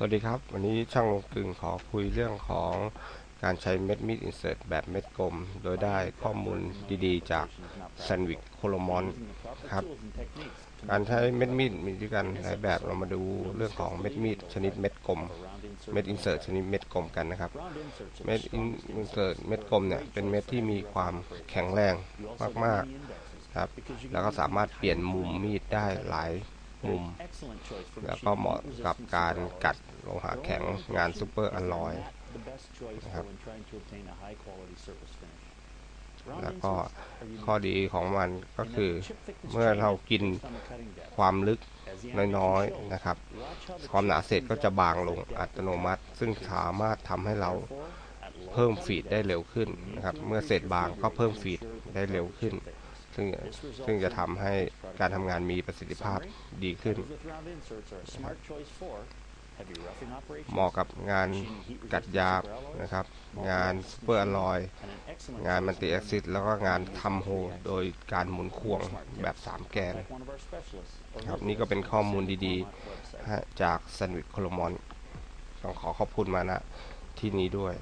สวัสดีครับ วันนี้ช่างลงกลึงขอคุยเรื่องของการใช้เม็ดมีดอินเสิร์ตแบบเม็ดกลม โดยได้ข้อมูลดีๆ จาก s a n d w i c h c o l o m o n ครับ การใช้เม็ดมีดมีด้วยกันหลายแบบเรามาดูเรื่องของเม็ดมีดชนิดเม็ดกลม เม็ดอินเสิร์ตชนิดเม็ดกลมกันนะครับ เม็ดอินเสิร์ตเม็ดกลมเนี่ยเป็นเม็ดที่มีความแข็งแรงมากๆครับ แล้วก็สามารถเปลี่ยนมุมมีดได้หลาย มุม แล้วก็เหมาะกับการกัดโลหะแข็งงานซูเปอร์อลลอยนะครับแล้วก็ข้อดีของมันก็คือเมื่อเรากินความลึกน้อยๆนะครับ ความหนาเศษก็จะบางลงอัตโนมัติ ซึ่งสามารถทำให้เราเพิ่มฟีดได้เร็วขึ้นนะครับ เมื่อเศษบางก็เพิ่มฟีดได้เร็วขึ้น ซึ่งซึ่งจะทำให้การทำงานมีประสิทธิภาพดีขึ้น เหมาะกับงานกัดยาบนะครับ งานซูเปอร์อลลอย งานมันติแอคซิสแล้วก็งานทำโฮโดยการหมุนควงแบบ 3 แกนครับนี่ก็เป็นข้อมูลดีๆฮะจาก s a n d w i c h c o l o m o n ต้องขอขอบคุณมาณที่นี้ด้วย